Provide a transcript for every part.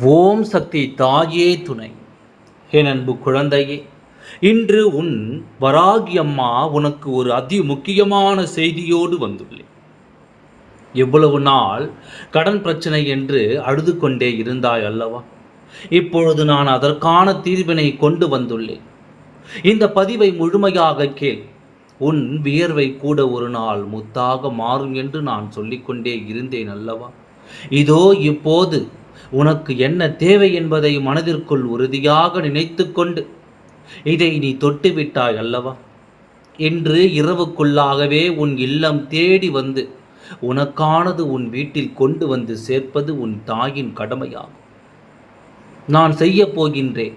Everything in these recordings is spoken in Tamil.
ஓம் சக்தி தாயே துணை. என் அன்பு குழந்தையே இன்று உன் வராகி அம்மா உனக்கு ஒரு அதி முக்கியமான செய்தியோடு வந்துள்ளேன். எவ்வளவு நாள் கடன் பிரச்சனை என்று அழுது கொண்டே இருந்தாய் அல்லவா? இப்பொழுது நான் அதற்கான தீர்வினை கொண்டு வந்துள்ளேன். இந்த பதிவை முழுமையாக கேள். உன் வியர்வை கூட ஒரு நாள் முத்தாக மாறும் என்று நான் சொல்லிக்கொண்டே இருந்தேன் அல்லவா? இதோ இப்போது உனக்கு என்ன தேவை என்பதை மனதிற்குள் உறுதியாக நினைத்து கொண்டு இதை நீ தொட்டு விட்டாய் அல்லவா? இன்று இரவுக்குள்ளாகவே உன் இல்லம் தேடி வந்து உனக்கானது உன் வீட்டில் கொண்டு வந்து சேர்ப்பது உன் தாயின் கடமையாகும். நான் செய்ய போகின்றேன்.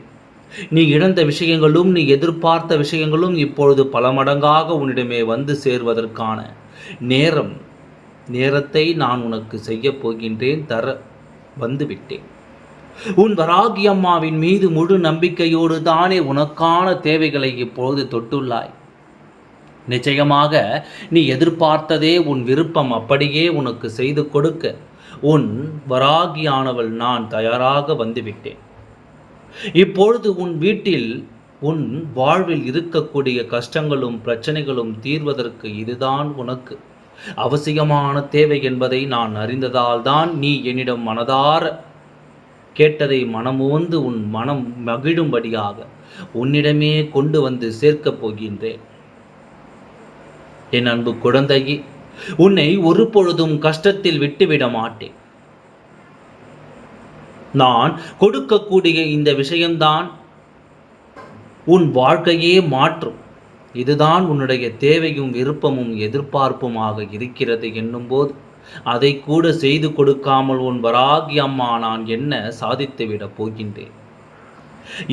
நீ இழந்த விஷயங்களும் நீ எதிர்பார்த்த விஷயங்களும் இப்பொழுது பல மடங்காக உன்னிடமே வந்து சேர்வதற்கான நேரம் நேரத்தை நான் உனக்கு செய்ய போகின்றேன் தர வந்துவிட்டேன். உன் வராகி அம்மாவின் மீது முழு நம்பிக்கையோடு தானே உனக்கான தேவைகளை இப்பொழுது தொட்டுள்ளாய். நிச்சயமாக நீ எதிர்பார்த்ததே உன் விருப்பம் அப்படியே உனக்கு செய்து கொடுக்க. உன் வராகியானவள் நான் தயாராக வந்துவிட்டேன். இப்பொழுது உன் வீட்டில் உன் வாழ்வில் இருக்கக்கூடிய கஷ்டங்களும் பிரச்சனைகளும் தீர்வதற்கு இதுதான் உனக்கு. அவசியமான தேவை என்பதை நான் அறிந்ததால் தான் நீ என்னிடம் மனதார கேட்டதை மனமுவந்து உன் மனம் மகிழும்படியாக உன்னிடமே கொண்டு வந்து சேர்க்கப் போகின்றேன். என் அன்பு குழந்தையே உன்னை ஒரு பொழுதும் கஷ்டத்தில் விட்டுவிட மாட்டேன். நான் கொடுக்கக்கூடிய இந்த விஷயம்தான் உன் வாழ்க்கையே மாற்றும். இதுதான் உன்னுடைய தேவையும் விருப்பமும் எதிர்பார்ப்புமாக இருக்கிறது என்னும்போது அதை கூட செய்து கொடுக்காமல் உன் வராகி அம்மா நான் என்ன சாதித்துவிடப் போகின்றேன்?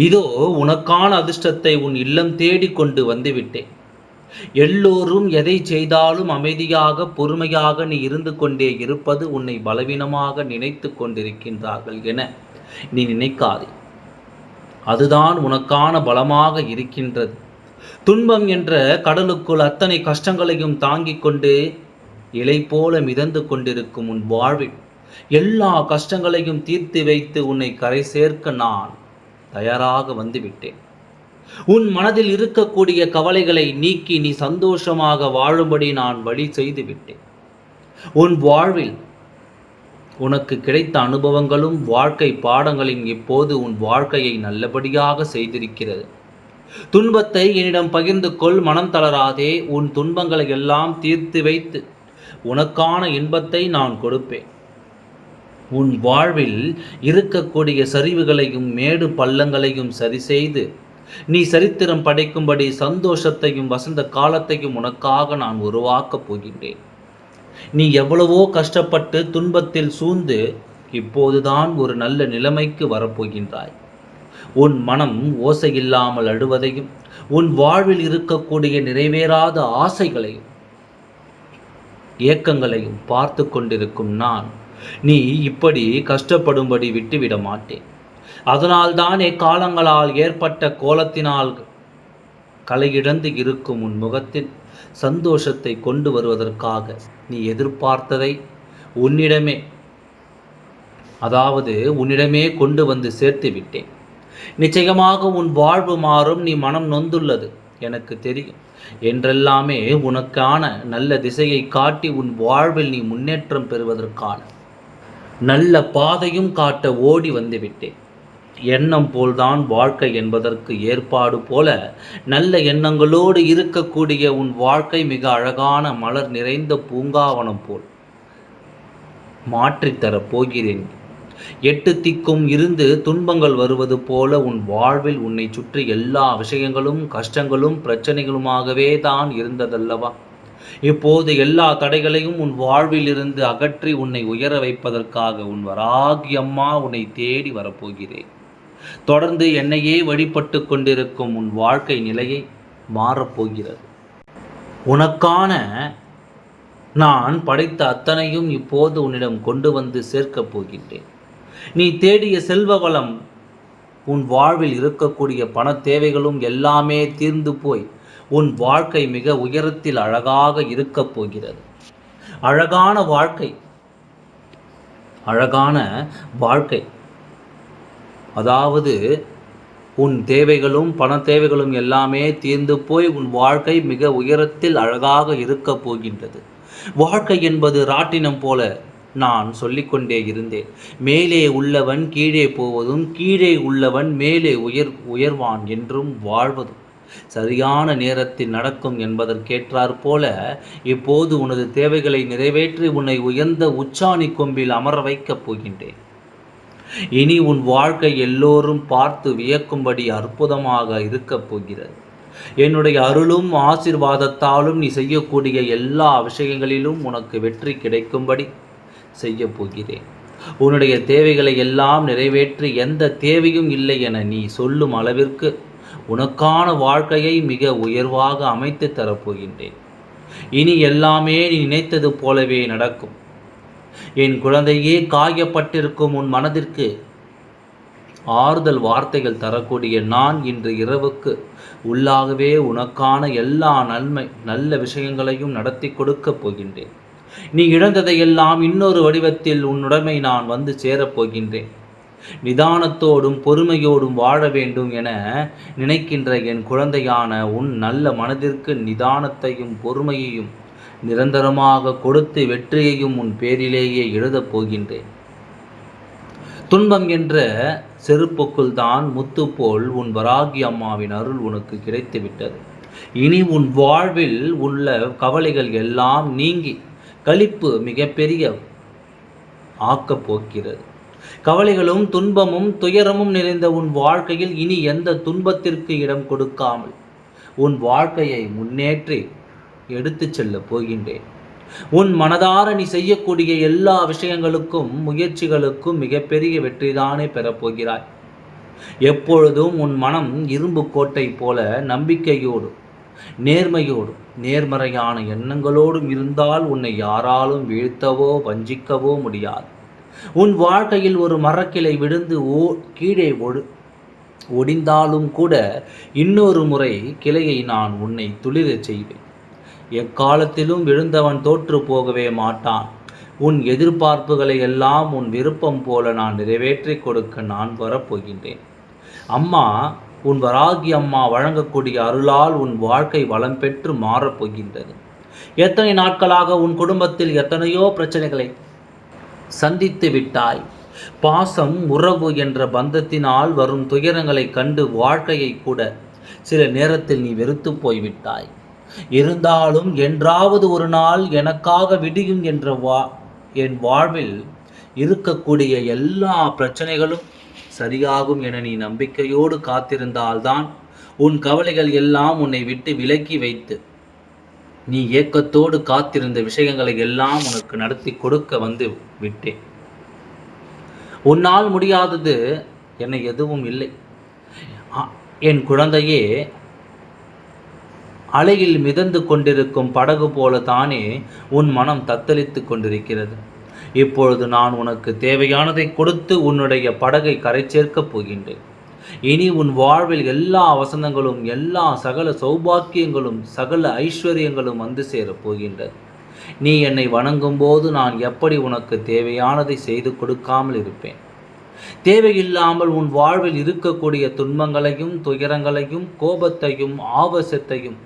இதோ உனக்கான அதிர்ஷ்டத்தை உன் இல்லம் தேடி கொண்டு வந்துவிட்டேன். எல்லோரும் எதை செய்தாலும் அமைதியாக பொறுமையாக நீ இருந்து கொண்டே இருப்பது உன்னை பலவீனமாக நினைத்து கொண்டிருக்கின்றார்கள் என நீ நினைக்காதே. அதுதான் உனக்கான பலமாக இருக்கின்றது. துன்பம் என்ற கடலுக்குள் அத்தனை கஷ்டங்களையும் தாங்கிக் கொண்டு இலை போல மிதந்து கொண்டிருக்கும் உன் வாழ்வில் எல்லா கஷ்டங்களையும் தீர்த்து வைத்து உன்னை கரை சேர்க்க நான் தயாராக வந்துவிட்டேன். உன் மனதில் இருக்கக்கூடிய கவலைகளை நீக்கி நீ சந்தோஷமாக வாழும்படி நான் வழி செய்து விட்டேன். உன் வாழ்வில் உனக்கு கிடைத்த அனுபவங்களும் வாழ்க்கை பாடங்களின் இப்போது உன் வாழ்க்கையை நல்லபடியாக செய்திருக்கிறது. துன்பத்தை என்னிடம் பகிர்ந்து கொள் மனம் தளராதே. உன் துன்பங்களை எல்லாம் தீர்த்து வைத்து உனக்கான இன்பத்தை நான் கொடுப்பேன். உன் வாழ்வில் இருக்கக்கூடிய சரிவுகளையும் மேடு பள்ளங்களையும் சரி செய்து நீ சரித்திரம் படைக்கும்படி சந்தோஷத்தையும் வசந்த காலத்தையும் உனக்காக நான் உருவாக்கப் போகின்றேன். நீ எவ்வளவோ கஷ்டப்பட்டு துன்பத்தில் சூழ்ந்து இப்போதுதான் ஒரு நல்ல நிலைமைக்கு வரப்போகின்றாய். உன் மனம் ஓசையில்லாமல் அழுவதையும் உன் வாழ்வில் இருக்கக்கூடிய நிறைவேறாத ஆசைகளையும் ஏக்கங்களையும் பார்த்து கொண்டிருக்கும் நான் நீ இப்படி கஷ்டப்படும்படி விட்டுவிட மாட்டேன். அதனால்தானே காலங்களால் ஏற்பட்ட கோலத்தினால் கலையிழந்து இருக்கும் உன் முகத்தில் சந்தோஷத்தை கொண்டு வருவதற்காக நீ எதிர்பார்த்ததை உன்னிடமே அதாவது உன்னிடமே கொண்டு வந்து சேர்த்து விட்டேன். நிச்சயமாக உன் வாழ்வு மாறும் நீ மனம் நொந்துள்ளது. எனக்கு தெரியும். என்றெல்லாமே உனக்கான நல்ல திசையை காட்டி உன் வாழ்வில் நீ முன்னேற்றம் பெறுவதற்கான நல்ல பாதையும் காட்ட ஓடி வந்துவிட்டேன். எண்ணம் போல்தான் வாழ்க்கை என்பதற்கு ஏற்பாடு போல நல்ல எண்ணங்களோடு இருக்கக்கூடிய உன் வாழ்க்கை மிக அழகான மலர் நிறைந்த பூங்காவனம் போல் மாற்றித்தரப் போகிறேன். எட்டு திக்கும் இருந்து துன்பங்கள் வருவது போல உன் வாழ்வில் உன்னை சுற்றி எல்லா விஷயங்களும் கஷ்டங்களும் பிரச்சனைகளுமாகவே தான் இருந்ததல்லவா? இப்போது எல்லா தடைகளையும் உன் வாழ்வில் இருந்து அகற்றி உன்னை உயர வைப்பதற்காக உன் வராகி அம்மா உன்னை தேடி வரப்போகிறேன். தொடர்ந்து என்னையே வழிபட்டு கொண்டிருக்கும் உன் வாழ்க்கை நிலையை மாறப்போகிறது. உனக்கான நான் படைத்த அத்தனையும் இப்போது உன்னிடம் கொண்டு வந்து சேர்க்கப் போகின்றேன். நீ தேடிய செல்வ வளம் உன் வாழ்வில் இருக்கக்கூடிய பண தேவைகளும் எல்லாமே தீர்ந்து போய் உன் வாழ்க்கை மிக உயரத்தில் அழகாக இருக்கப் போகிறது. அழகான வாழ்க்கை அழகான வாழ்க்கை. அதாவது உன் தேவைகளும் பண தேவைகளும் எல்லாமே தீர்ந்து போய் உன் வாழ்க்கை மிக உயரத்தில் அழகாக இருக்கப் போகின்றது. வாழ்க்கை என்பது ராட்டினம் போல நான் சொல்லிக்கொண்டே இருந்தேன். மேலே உள்ளவன் கீழே போவதும் கீழே உள்ளவன் மேலே உயர் உயர்வான் என்றும் வாழ்வதும். சரியான நேரத்தில் நடக்கும் என்பதற்கேற்றாற் போல இப்போது உனது தேவைகளை நிறைவேற்றி உன்னை உயர்ந்த உச்சாணி கொம்பில் அமர வைக்கப் போகின்றேன். இனி உன் வாழ்க்கை எல்லோரும் பார்த்து வியக்கும்படி அற்புதமாக இருக்கப் போகிறது. என்னுடைய அருளும் ஆசிர்வாதத்தாலும் நீ செய்யக்கூடிய எல்லா விஷயங்களிலும் உனக்கு வெற்றி கிடைக்கும்படி செய்ய போகிறேன். உன்னுடைய தேவைகளை எல்லாம் நிறைவேற்றி எந்த தேவையும் இல்லை என நீ சொல்லும் அளவிற்கு உனக்கான வாழ்க்கையை மிக உயர்வாக அமைத்து தரப்போகின்றேன். இனி எல்லாமே நீ நினைத்தது போலவே நடக்கும். என் குழந்தையே காயப்பட்டிருக்கும் உன் மனதிற்கு ஆறுதல் வார்த்தைகள் தரக்கூடிய நான் இன்று இரவுக்கு உள்ளாகவே உனக்கான எல்லா நன்மை நல்ல விஷயங்களையும் நடத்தி கொடுக்கப் போகின்றேன். நீ இழந்ததையெல்லாம் இன்னொரு வடிவத்தில் உன்னுடைமை நான் வந்து சேரப்போகின்றேன். நிதானத்தோடும் பொறுமையோடும் வாழ வேண்டும் என நினைக்கின்ற என் குழந்தையான உன் நல்ல மனதிற்கு நிதானத்தையும் பொறுமையையும் நிரந்தரமாக கொடுத்து வெற்றியையும் உன் பேரிலேயே எழுதப் போகின்றேன். துன்பம் என்ற செருப்புக்குள் தான் முத்து போல் உன் வராகி அம்மாவின் அருள் உனக்கு கிடைத்துவிட்டது. இனி உன் வாழ்வில் உள்ள கவலைகள் எல்லாம் நீங்கி களிப்பு மிகப்பெரிய ஆக்கப் போக்கிறது. கவலைகளும் துன்பமும் துயரமும் நிறைந்த உன் வாழ்க்கையில் இனி எந்த துன்பத்திற்கு இடம் கொடுக்காமல் உன் வாழ்க்கையை முன்னேற்றி எடுத்து செல்லப் போகின்றேன். உன் மனதார நீ செய்யக்கூடிய எல்லா விஷயங்களுக்கும் முயற்சிகளுக்கும் மிகப்பெரிய வெற்றிதானே பெறப்போகிறாய் எப்பொழுதும் உன் மனம் இரும்பு கோட்டை போல நம்பிக்கையோடும் நேர்மையோடும் நேர்மறையான எண்ணங்களோடும் இருந்தால் உன்னை யாராலும் வீழ்த்தவோ வஞ்சிக்கவோ முடியாது. உன் வாழ்க்கையில் ஒரு மரக்கிளை விழுந்து ஓ கீழே ஒடு ஒடிந்தாலும் கூட இன்னொரு முறை கிளையை நான் உன்னை துளிரச் செய்வேன். எக்காலத்திலும் விழுந்தவன் தோற்று போகவே மாட்டான். உன் எதிர்பார்ப்புகளை எல்லாம் உன் விருப்பம் போல நான் நிறைவேற்றி கொடுக்க நான் வரப்போகின்றேன். அம்மா உன் வராகி அம்மா வழங்கக்கூடிய அருளால் உன் வாழ்க்கை வளம் பெற்று மாறப்போகின்றது எத்தனை நாட்களாக உன் குடும்பத்தில் எத்தனையோ பிரச்சனைகளை சந்தித்து விட்டாய். பாசம் உறவு என்ற பந்தத்தினால் வரும் துயரங்களை கண்டு வாழ்க்கையை கூட சில நேரத்தில் நீ வெறுத்து போய்விட்டாய். இருந்தாலும் என்றாவது ஒரு நாள் எனக்காக விடியும் என்ற வா என் வாழ்வில் இருக்கக்கூடிய எல்லா பிரச்சனைகளும் சரியாகும் என நீ நம்பிக்கையோடு காத்திருந்தால்தான் உன் கவலைகள் எல்லாம் உன்னை விட்டு விலக்கி வைத்து. நீ ஏக்கத்தோடு காத்திருந்த விஷயங்களை எல்லாம் உனக்கு நடத்தி கொடுக்க வந்து விட்டேன். உன்னால் முடியாதது என்னை எதுவும் இல்லை. என் குழந்தையே அலையில் மிதந்து கொண்டிருக்கும் படகு போல தானே உன் மனம் தத்தளித்து கொண்டிருக்கிறது. இப்பொழுது நான் உனக்கு தேவையானதை கொடுத்து உன்னுடைய படகை கரை சேர்க்கப் போகின்றேன். இனி உன் வாழ்வில் எல்லா வசந்தங்களும் எல்லா சகல சௌபாக்கியங்களும் சகல ஐஸ்வர்யங்களும் வந்து சேரப் போகின்றது நீ என்னை வணங்கும் போது நான் எப்படி உனக்கு தேவையானதை செய்து கொடுக்காமல் இருப்பேன்? தேவையில்லாமல் உன் வாழ்வில் இருக்கக்கூடிய துன்பங்களையும் துயரங்களையும் கோபத்தையும் ஆவசத்தையும்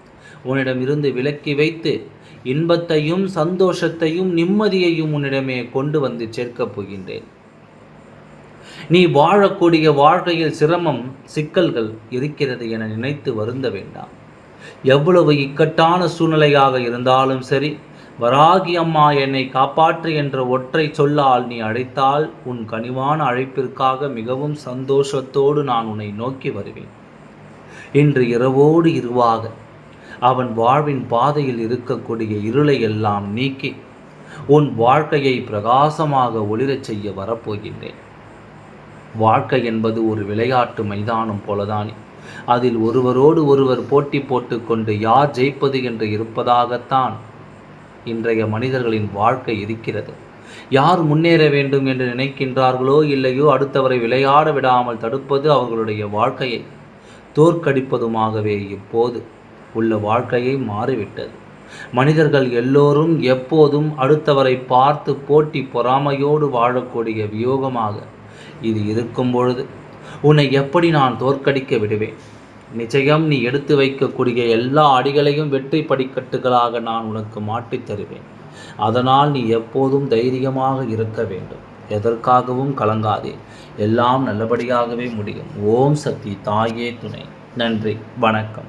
உன்னிடம் இருந்து விலக்கி வைத்து இன்பத்தையும் சந்தோஷத்தையும் நிம்மதியையும் உன்னிடமே கொண்டு வந்து சேர்க்கப் போகின்றேன். நீ வாழக்கூடிய வாழ்க்கையில் சிரமம் சிக்கல்கள் இருக்கிறது என நினைத்து வருந்த வேண்டாம். எவ்வளவு இக்கட்டான சூழ்நிலையாக இருந்தாலும் சரி வராகி அம்மா என்னை காப்பாற்று என்ற ஒற்றை சொல்லால் நீ அழைத்தால் உன் கனிவான அழைப்பிற்காக மிகவும் சந்தோஷத்தோடு நான் உன்னை நோக்கி வருவேன். இன்று இரவோடு இருவாக. அவன் வாழ்வின் பாதையில் இருக்கக்கூடிய இருளை எல்லாம் நீக்கி உன் வாழ்க்கையை பிரகாசமாக ஒளிரச் செய்ய வரப்போகின்றேன். வாழ்க்கை என்பது ஒரு விளையாட்டு மைதானம் போலதானே. அதில் ஒருவரோடு ஒருவர் போட்டி போட்டுக்கொண்டு யார் ஜெயிப்பது என்று இருப்பதாகத்தான் இன்றைய மனிதர்களின் வாழ்க்கை இருக்கிறது. யார் முன்னேற வேண்டும் என்று நினைக்கின்றார்களோ இல்லையோ அடுத்தவரை விளையாட விடாமல் தடுப்பது அவர்களுடைய வாழ்க்கையை தோற்கடிப்பதுமாகவே இப்போது. உள்ள வாழ்க்கையை மாறிவிட்டது. மனிதர்கள் எல்லோரும் எப்போதும் அடுத்தவரை பார்த்து போட்டி பொறாமையோடு வாழக்கூடிய வியோகமாக இது இருக்கும் பொழுது உன்னை எப்படி நான் தோற்கடிக்க விடுவேன்? நிச்சயம் நீ எடுத்து வைக்கக்கூடிய எல்லா அடிகளையும் வெற்றி படிக்கட்டுகளாக நான் உனக்கு மாட்டித் தருவேன். அதனால் நீ எப்போதும் தைரியமாக இருக்க வேண்டும். எதற்காகவும் கலங்காதே. எல்லாம் நல்லபடியாகவே முடியும். ஓம் சக்தி தாயே துணை. நன்றி. வணக்கம்.